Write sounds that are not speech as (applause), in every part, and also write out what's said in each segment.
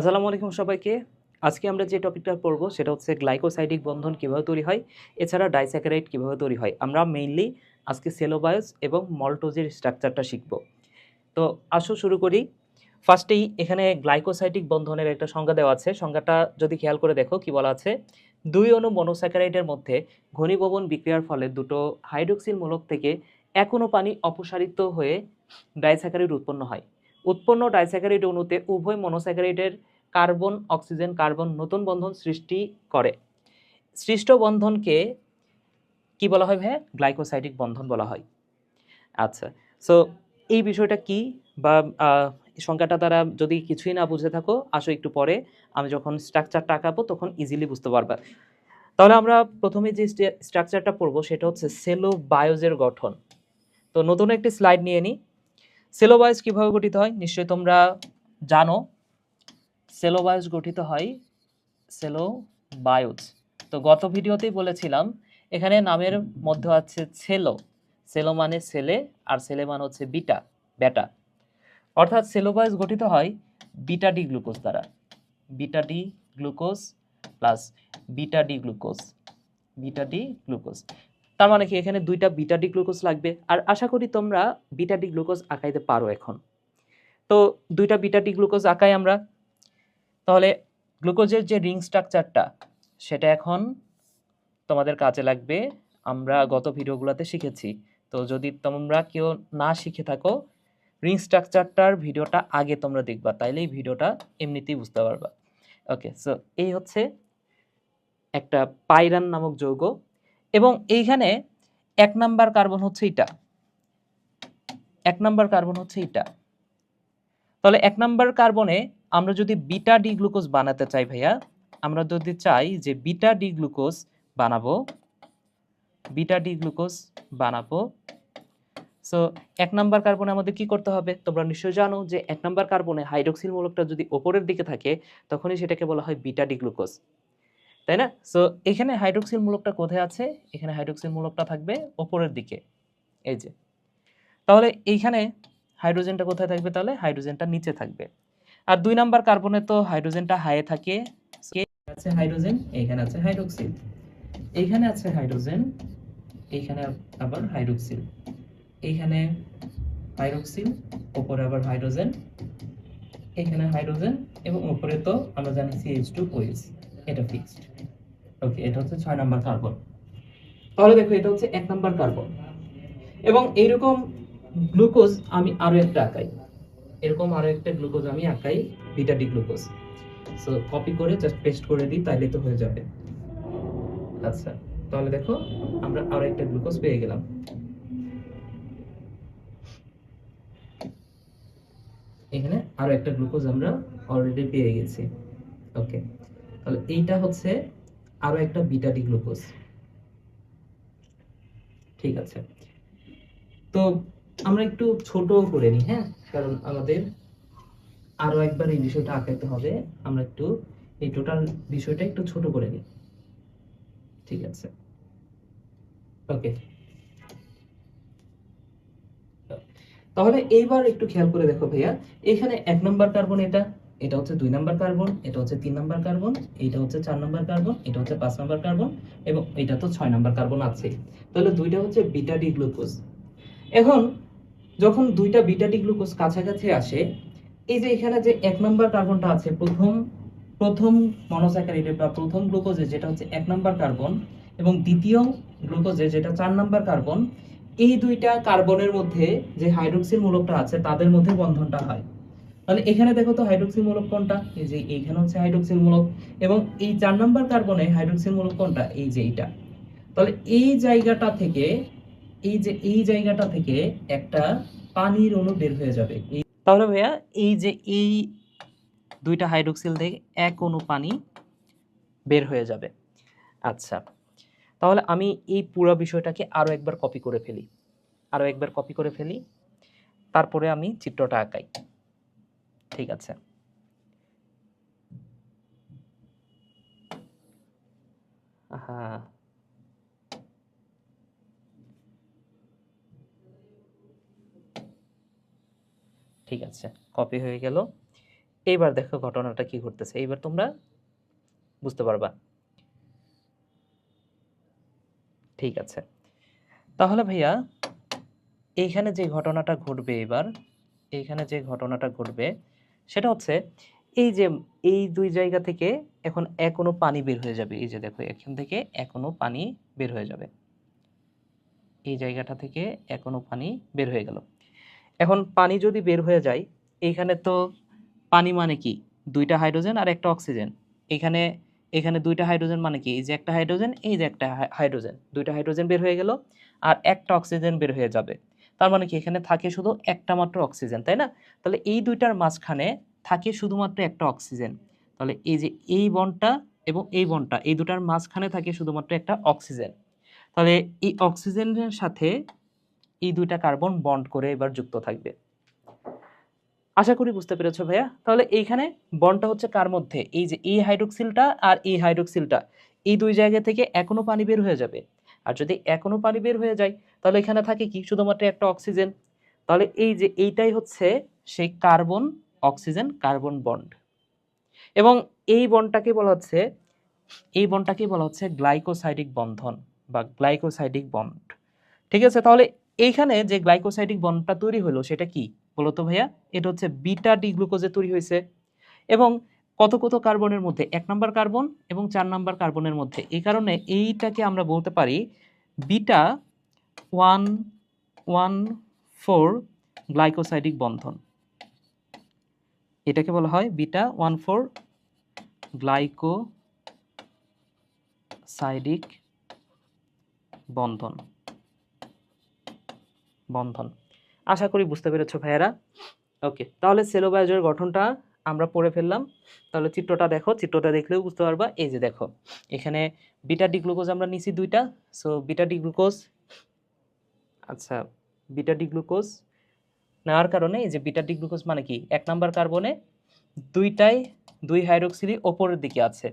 আসসালামু আলাইকুম সবাইকে। আজকে আমরা যে টপিকটা পড়ব সেটা হচ্ছে গ্লাইকোসাইডিক বন্ধন কীভাবে তৈরি হয়, এছাড়া ডাইস্যাকারাইড কীভাবে তৈরি হয়। আমরা মেইনলি আজকে সেলোবায়োস এবং মল্টোজের স্ট্রাকচারটা শিখব। তো আসো শুরু করি। ফার্স্টেই এখানে গ্লাইকোসাইডিক বন্ধনের একটা সংজ্ঞা দেওয়া আছে। সংজ্ঞাটা যদি খেয়াল করে দেখো কি বলা আছে, দুই অণু মনোস্যাকারাইডের মধ্যে ঘনীভবন বিক্রিয়ার ফলে দুটো হাইড্রোক্সিল মূলক থেকে অণু পানি অপসারিত হয়ে ডাইস্যাকারাইড উৎপন্ন হয়। উৎপন্ন ডাইস্যাকারাইড অণুতে উভয় মনোস্যাকারাইডের কার্বন, অক্সিজেন, কার্বন নতুন বন্ধন সৃষ্টি করে। সৃষ্ট বন্ধনকে কি বলা হয় ভাইয়া? গ্লাইকোসাইডিক বন্ধন বলা হয়। আচ্ছা সো এই বিষয়টা কি? বা সংখ্যাটা দ্বারা যদি কিছুই না বুঝে থাকো, আসো একটু পরে। আমি যখন স্ট্রাকচারটা আঁকাবো, তখন ইজিলি বুঝতে পারবে। তাহলে আমরা প্রথমে যে স্ট্রাকচারটা পড়ব, সেটা হচ্ছে সেলো বায়োজের গঠন। তো নতুন একটি স্লাইড নিয়ে নিই সেলোবায়োস কীভাবে গঠিত হয়? নিশ্চয়ই তোমরা জানো। সেলোবায়োস গঠিত হয় সেলোবায়োস তো গত ভিডিওতেই বলেছিলাম, এখানে নামের মধ্যে আছে সেলো সেলো মানে ছেলে আর ছেলে মানে হচ্ছে বিটা বেটা অর্থাৎ সেলোবায়োস গঠিত হয় বিটা ডি গ্লুকোজ দ্বারা। Beta D glucose plus beta D glucose beta D glucose তার মানে কি, এখানে দুইটা বিটা ডি গ্লুকোজ লাগবে। আর আশা করি তোমরা বিটা ডি গ্লুকোজ আঁকাইতে পারো এখন। তো দুইটা বিটা ডি গ্লুকোজ আঁকাই আমরা। তাহলে গ্লুকোজের যে রিং স্ট্রাকচারটা, সেটা এখন তোমাদের কাজে লাগবে। আমরা গত ভিডিওগুলোতে শিখেছি। তো যদি তোমরা কেউ না শিখে থাকো, রিং স্ট্রাকচারটার ভিডিওটা আগে তোমরা দেখবা, তাইলে এই ভিডিওটা এমনিতেই বুঝতে পারবা। ওকে সো এই হচ্ছে একটা পাইরান নামক যৌগ। এবং এইখানে এক নাম্বার কার্বন হচ্ছে এটা। এক নাম্বার কার্বন হচ্ছে এটা। তাহলে এক নাম্বার কার্বনে আমরা যদি বিটা ডি গ্লুকোজ বানাতে চাই ভাইয়া, আমরা যদি চাই যে বিটা ডি গ্লুকোজ বানাবো, বিটা ডি গ্লুকোজ বানাবো সো এক নাম্বার কার্বনে আমাদের কি করতে হবে? তোমরা নিশ্চয়ই জানো যে এক নাম্বার কার্বনে হাইড্রোক্সিল মূলকটা যদি ওপরের দিকে থাকে, তখনই সেটাকে বলা হয় বিটা ডি গ্লুকোজ। তাই না? সো এখানে হাইড্রোক্সিল মূলকটা কোথায় আছে? এখানে হাইড্রোক্সিল মূলকটা থাকবে ওপরের দিকে। এই যে। তাহলে এইখানে হাইড্রোজেনটা কোথায় থাকবে তাহলে? হাইড্রোজেনটা নিচে থাকবে। আর দুই নাম্বার কার্বনে তো হাইড্রোজেনটা হাইয়ে থাকে। আছে হাইড্রোজেন এইখানে আছে হাইড্রোক্সিল এইখানে আছে হাইড্রোজেন এইখানে আবার হাইড্রোক্সিল এইখানে হাইড্রোক্সিল উপরে আবার হাইড্রোজেন এখানে হাইড্রোজেন এবং উপরে তো আমরা জানি সিএইচ টু ওএস এটা ফিক্সড ওকে এটা হচ্ছে ছয় নাম্বার কার্বন তাহলে দেখো, এটা হচ্ছে এক নাম্বার কার্বন এবং এইরকম গ্লুকোজ আমি আরও একটা আঁকাই। এরকম আরও একটা গ্লুকোজ আমি আঁকাই beta D glucose so copy করে জাস্ট পেস্ট করে দিই, তাইলে তো হয়ে যাবে। আচ্ছা তাহলে দেখো, আমরা আরও একটা গ্লুকোজ পেয়ে গেলাম। এখানে আরও একটা গ্লুকোজ আমরা অলরেডি পেয়ে গেছি। ওকে তাহলে এইটা হচ্ছে আরও একটা বিটা ডি গ্লুকোজ ঠিক আছে। তো আমরা একটু ছোট করে নিই হ্যাঁ? কারণ আমাদের আরও একবার এই বিষয়টা আঁকাইতে হবে। আমরা একটু এই টোটাল বিষয়টা একটু ছোট করে নিই। ঠিক আছে। ওকে। তাহলে এইবার একটু খেয়াল করে দেখো ভাইয়া, এখানে এক নম্বর কার্বন এটা? এটা হচ্ছে দুই নাম্বার কার্বন, এটা হচ্ছে তিন নাম্বার কার্বন এটা হচ্ছে চার নাম্বার কার্বন, এটা হচ্ছে পাঁচ নাম্বার কার্বন এবং এটা তো ছয় নাম্বার কার্বন আছে। তাহলে দুইটা হচ্ছে বিটা ডি গ্লুকোজ। এখন যখন দুইটা বিটা ডি গ্লুকোজ কাছাকাছি আসে, এই যে এখানে যে এক নাম্বার কার্বনটা আছে, প্রথম প্রথম মনোস্যাকারাইডে বা প্রথম গ্লুকোজে যেটা হচ্ছে এক নাম্বার কার্বন এবং দ্বিতীয় গ্লুকোজে যেটা চার নাম্বার কার্বন, এই দুইটা কার্বনের মধ্যে যে হাইড্রোক্সিল মূলকটা আছে, তাদের মধ্যে বন্ধনটা হয়। তাহলে এখানে দেখো তো হাইড্রোক্সিল মূলক কোনটা এই যে এইখানে হচ্ছে হাইড্রোক্সিল মূলক এবং এই চার নাম্বার কার্বনে হাইড্রোক্সিল মূলক কোনটা এই যে এইটা। তাহলে এই জায়গাটা থেকে, এই যে এই জায়গাটা থেকে একটা পানির অণু বের হয়ে যাবে। তাহলে ভাইয়া, এই যে এই দুইটা হাইড্রোক্সিল থেকে এক অণু পানি বের হয়ে যাবে। আচ্ছা তাহলে আমি এই পুরো বিষয়টাকে আরও একবার কপি করে ফেলি। আরও একবার কপি করে ফেলি। তারপরে আমি চিত্রটা আঁকাই। ঠিক আছে। ঠিক আছে কপি হয়ে গেল। এইবার দেখো ঘটনাটা কি ঘটতেছে। এইবার তোমরা বুঝতে পারবা। ঠিক আছে। তাহলে ভাইয়া, এইখানে যে ঘটনাটা ঘটবে এবার, এইখানে যে ঘটনাটা ঘটবে সেটা হচ্ছে এই যে এই দুই জায়গা থেকে এখন এখনও পানি বের হয়ে যাবে। এই যে দেখো, এখান থেকে এখনও পানি বের হয়ে যাবে। এই জায়গাটা থেকে এখনও পানি বের হয়ে গেল। এখন পানি যদি বের হয়ে যায় এইখানে তো পানি মানে কি? দুইটা হাইড্রোজেন আর একটা অক্সিজেন। এখানে এখানে দুইটা হাইড্রোজেন মানে কি? এই যে একটা হাইড্রোজেন, এই যে একটা হাইড্রোজেন। দুইটা হাইড্রোজেন বের হয়ে গেল আর একটা অক্সিজেন বের হয়ে যাবে। তার মানে কি? এখানে থাকে শুধু একটা মাত্র অক্সিজেন তাই না? তাহলে এই দুইটার মাঝখানে থাকে শুধুমাত্র একটা অক্সিজেন তাহলে এই যে এই বনটা এবং এই বনটা, এই দুটার মাঝখানে থাকে শুধুমাত্র একটা অক্সিজেন তাহলে এই অক্সিজেনের সাথে এই দুইটা কার্বন বন্ড করে এবার যুক্ত থাকবে। আশা করি বুঝতে পেরেছ ভাইয়া? তাহলে এইখানে বনটা হচ্ছে কার মধ্যে? এই যে এই হাইড্রোক্সিলটা আর এই হাইড্রোক্সিলটা এই দুই জায়গা থেকে এখনও পানি বের হয়ে যাবে। আর যদি এখনও পানি বের হয়ে যায়, তাহলে এখানে থাকে কি? শুধুমাত্র একটা অক্সিজেন তাহলে এই যে এইটাই হচ্ছে সেই কার্বন অক্সিজেন কার্বন বন্ড এবং এই বন্ডটাকে বলা হচ্ছে, এই বন্ডটাকে বলা হচ্ছে গ্লাইকোসাইডিক বন্ধন বা গ্লাইকোসাইডিক বন্ড ঠিক আছে? তাহলে এইখানে যে গ্লাইকোসাইডিক বন্ডটা তৈরি হলো সেটা কি? বলতো ভাইয়া, এটা হচ্ছে বিটা ডি গ্লুকোজে তৈরি হয়েছে। এবং কত কত কার্বনের মধ্যে? এক নাম্বার কার্বন এবং চার নাম্বার কার্বনের মধ্যে। এই কারণে এইটাকে আমরা বলতে পারি beta one one, four glycosidic বন্ধন। এটাকে বলা হয় বিটা ওয়ান, ফোর গ্লাইকোসাইডিক বন্ধন। বন্ধন। আশা করি বুঝতে পেরেছ ভাইয়েরা। ওকে, তাহলে সেলোবায়োজের গঠনটা আমরা পড়ে ফেললাম। তাহলে চিত্রটা দেখো, চিত্রটা দেখলেও বুঝতে পারবা। এই যে দেখো, এখানে বিটা ডি গ্লুকোজ আমরা নিছি দুইটা। সো বিটা ডি গ্লুকোজ আচ্ছা বিটা ডি গ্লুকোজ নেওয়ার কারণে এই যে বিটা ডি গ্লুকোজ মানে কি? এক নাম্বার কার্বনে দুইটাই দুই হাইড্রোক্সিলই ওপরের দিকে আছে।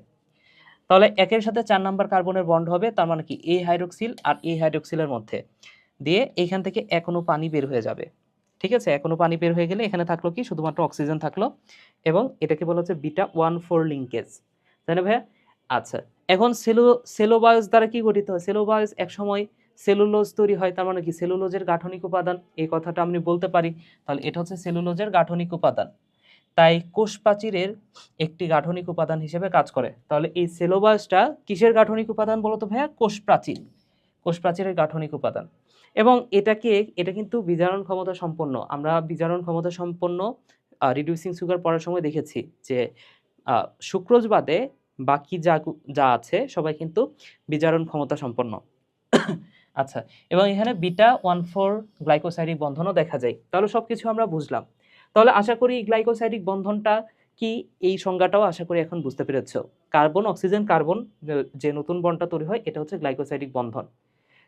তাহলে একের সাথে চার নাম্বার কার্বনের বন্ড হবে, তার মানে কি? এই হাইড্রোক্সিল আর এই হাইড্রোক্সিলের মধ্যে। দিয়ে এইখান থেকে এখনও পানি বের হয়ে যাবে। ঠিক আছে? এখনও পানি বের হয়ে গেলে এখানে থাকল কি? শুধুমাত্র অক্সিজেন থাকল এবং এটাকে বলা হচ্ছে বিটা ওয়ান ফোর লিঙ্কেজ। তাই না ভাইয়া? আচ্ছা এখন সেলো, সেলোবায়োস দ্বারা কি গঠিত হয়? সেলোবায়োস একসময় সেলুলোজ তৈরি হয়, তার মানে কি? সেলুলোজের গাঠনিক উপাদান, এই কথাটা আমি বলতে পারি। তাহলে এটা হচ্ছে সেলুলোজের গাঠনিক উপাদান। তাই কোষ প্রাচীরের একটি গাঠনিক উপাদান হিসেবে কাজ করে। তাহলে এই সেলোবায়োসটা কিসের গাঠনিক উপাদান বলতো ভাইয়া? কোষ প্রাচীর। কোষ প্রাচীরের গাঠনিক উপাদান। এবং এটাকে এটা কিন্তু বিজারণ ক্ষমতা সম্পন্ন। আমরা বিজারণ ক্ষমতা সম্পন্ন রিডিউসিং সুগার পড়ার সময় দেখেছি যে আহ, সুক্রোজ বাদে বাকি যা যা আছে সবাই কিন্তু বিজারণ ক্ষমতা সম্পন্ন। (coughs) আচ্ছা এবং এখানে বিটা ওয়ান ফোর গ্লাইকোসাইডিক বন্ধনও দেখা যায়। তাহলে সব কিছু আমরা বুঝলাম। তাহলে আশা করি গ্লাইকোসাইডিক বন্ধনটা কি এই সংজ্ঞাটাও আশা করি এখন বুঝতে পেরেছ। কার্বন অক্সিজেন কার্বন যে নতুন বনটা তৈরি হয় এটা হচ্ছে গ্লাইকোসাইডিক বন্ধন।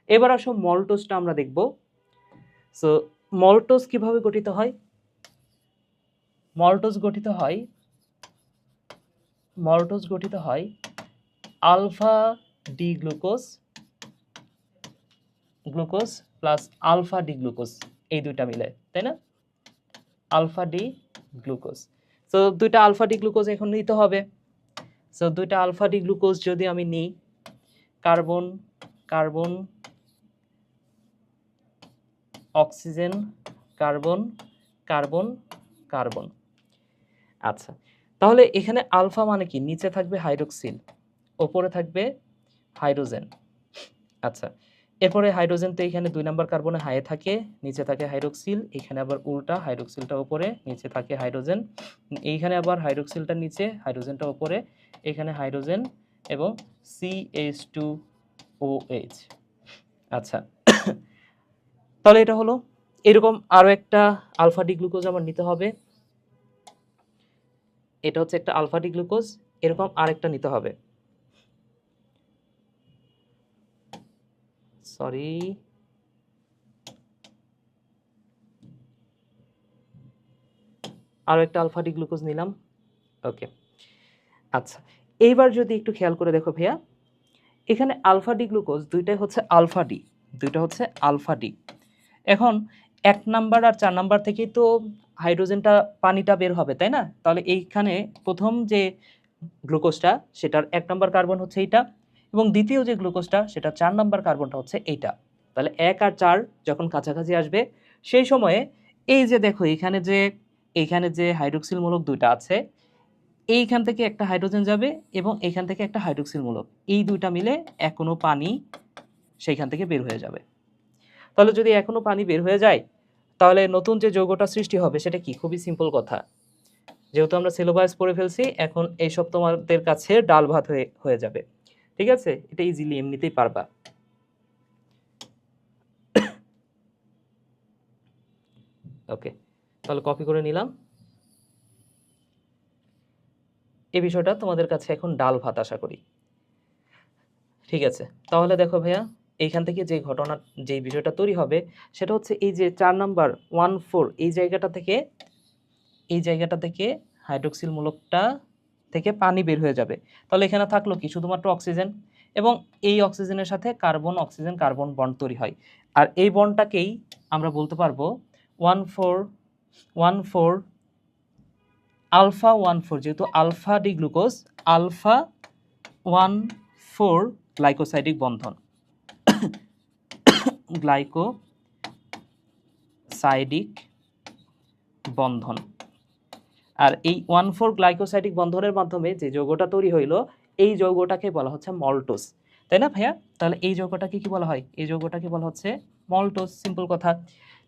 এবার আসো মল্টোসটা আমরা দেখব। সো মল্টোস কীভাবে গঠিত হয়? মল্টোস গঠিত হয় মল্টোস গঠিত হয় alpha D glucose glucose plus alpha D glucose এই দুইটা মিলে, তাই না? আলফা ডি গ্লুকোজ সো দুইটা আলফা ডি গ্লুকোজ এখন নিতে হবে। সো দুইটা আলফা ডি গ্লুকোজ যদি আমি নিই carbon carbon oxygen, carbon carbon carbon. আচ্ছা তাহলে এখানে আলফা মানে কি? নিচে থাকবে হাইড্রোক্সিল, ওপরে থাকবে হাইড্রোজেন। আচ্ছা এরপরে হাইড্রোজেন তো এখানে দুই নাম্বার কার্বনে হাইয়ে থাকে, নিচে থাকে হাইড্রোক্সিল, এখানে আবার উল্টা হাইড্রোক্সিলটা ওপরে, নিচে থাকে হাইড্রোজেন। এইখানে আবার হাইড্রোক্সিলটা নিচে, হাইড্রোজেনটা ওপরে, এখানে হাইড্রোজেন এবং C H two O H আচ্ছা তাহলে এটা হলো, এরকম আরও একটা আলফা ডি গ্লুকোজ আমার নিতে হবে। এটা হচ্ছে একটা আলফা ডি গ্লুকোজ, এরকম আরেকটা নিতে হবে। সরি আরও একটা আলফা ডি গ্লুকোজ নিলাম। ওকে আচ্ছা এইবার যদি একটু খেয়াল করে দেখো ভাইয়া, এখানে আলফা ডি গ্লুকোজ দুইটাই হচ্ছে আলফা ডি, দুইটা হচ্ছে আলফা ডি। এখন এক নাম্বার আর চার নাম্বার থেকেই তো হাইড্রোজেনটা পানিটা বের হবে, তাই না? তাহলে এইখানে প্রথম যে গ্লুকোজটা, সেটার এক নম্বর কার্বন হচ্ছে এইটা এবং দ্বিতীয় যে গ্লুকোজটা সেটা চার নাম্বার কার্বনটা হচ্ছে এইটা। তাহলে এক আর চার যখন কাছাকাছি আসবে, সেই সময়ে এই যে দেখো এখানে যে, এইখানে যে হাইড্রোক্সিল মূলক দুইটা আছে, এইখান থেকে একটা হাইড্রোজেন যাবে এবং এইখান থেকে একটা হাইড্রোক্সিল মূলক এই দুইটা মিলে এখনও পানি সেইখান থেকে বের হয়ে যাবে। তাহলে যদি এখনও পানি বের হয়ে যায়, তাহলে নতুন যে যৌগটা সৃষ্টি হবে, সেটা কি? খুবই সিম্পল কথা। যেহেতু আমরা সিলোবাস পড়ে ফেলছি, এখন এইসব তোমাদের কাছে ডাল ভাত হয়ে হয়ে যাবে। ঠিক আছে? এটা ইজিলি এমনিতেই পারবা। ওকে তাহলে কপি করে নিলাম। এই বিষয়টা তোমাদের কাছে এখন ডাল ভাত, আশা করি। ঠিক আছে? তাহলে দেখো ভাইয়া এইখান থেকে যে ঘটনা, যে বিষয়টা তৈরি হবে, সেটা হচ্ছে এই যে চার নাম্বার ওয়ান ফোর, এই জায়গাটা থেকে, এই জায়গাটা থেকে হাইড্রোক্সিল মূলকটা থেকে পানি বের হয়ে যাবে। তাহলে এখানে থাকল কি? শুধুমাত্র অক্সিজেন এবং এই অক্সিজেনের সাথে কার্বন, অক্সিজেন, কার্বন বন্ড তৈরি হয়। আর এই বন্ডটাকেই আমরা বলতে পারব one four one four, alpha one four, যেহেতু alpha D glucose, alpha one four glycosidic বন্ধন। গ্লাইকোসাইডিক বন্ধন। আর এই ওয়ান ফোর গ্লাইকোসাইডিক বন্ধনের মাধ্যমে যে যৌগটা তৈরি হইল, এই যৌগটাকে বলা হচ্ছে মল্টোস। তাই না ভাইয়া? তাহলে এই যৌগটাকে কি বলা হয়? এই যৌগটাকে বলা হচ্ছে মল্টোস। সিম্পল কথা।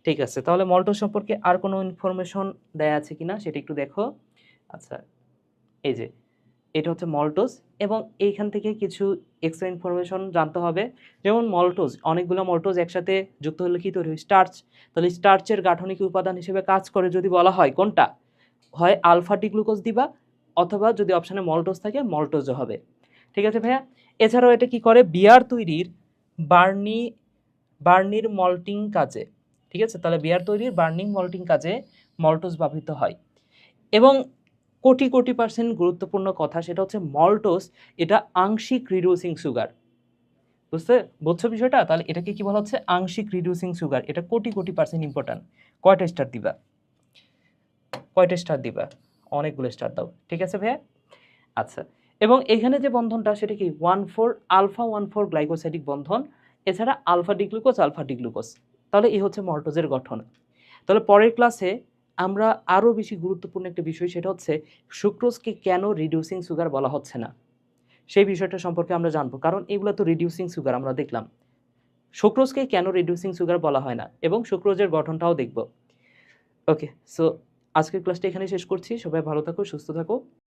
ঠিক আছে, তাহলে মল্টোস সম্পর্কে আর কোনো ইনফরমেশন দেয়া আছে কিনা সেটা একটু দেখো। আচ্ছা এই যে এটা হচ্ছে মল্টোস এবং এইখান থেকে কিছু এক্সট্রা ইনফরমেশন জানতে হবে। যেমন মল্টোজ অনেকগুলো মল্টোজ একসাথে যুক্ত হলে কি তৈরি হয়? স্টার্চ তাহলে স্টার্চের গাঠনিক উপাদান হিসেবে কাজ করে যদি বলা হয়, কোনটা? হয় আলফা গ্লুকোজ দিবা অথবা যদি অপশানে মল্টোজ থাকে মল্টোজও হবে। ঠিক আছে ভাইয়া? এছাড়াও এটা কি করে? বিয়ার তৈরির বার্নি, বার্নির মল্টিং কাজে। ঠিক আছে? তাহলে বিয়ার তৈরির বার্নিং মল্টিং কাজে মল্টোজ ব্যবহৃত হয়। এবং কোটি কোটি পার্সেন্ট গুরুত্বপূর্ণ কথা সেটা হচ্ছে মল্টোস, এটা আংশিক রিডিউসিং সুগার বুঝতে বুঝছ বিষয়টা? তাহলে এটাকে কি বলা হচ্ছে? আংশিক রিডিউসিং সুগার এটা কোটি কোটি পার্সেন্ট ইম্পর্ট্যান্ট কয়টা স্টার দিবা? কয়টা স্টার দিবা? অনেকগুলো স্টার দাও। ঠিক আছে ভাইয়া? আচ্ছা এবং এখানে যে বন্ধনটা, সেটা কি? One four alpha one four glycosidic বন্ধন, এছাড়া আলফা ডিগ্লুকোজ আলফা ডিগ্লুকোজ তাহলে এই হচ্ছে মল্টোজের গঠন। তাহলে পরের ক্লাসে আমরা আরও বেশি গুরুত্বপূর্ণ একটা বিষয় সেটা হচ্ছে সুক্রোজকে কেন রিডিউসিং সুগার বলা হচ্ছে না? সেই বিষয়টা সম্পর্কে আমরা জানব, কারণ এগুলো তো রিডিউসিং সুগার আমরা দেখলাম। সুক্রোজকে কেন রিডিউসিং সুগার বলা হয় না? এবং সুক্রোজের গঠনটাও দেখব। ওকে সো আজকের ক্লাসটা এখানে শেষ করছি। সবাই ভালো থাকো, সুস্থ থাকো।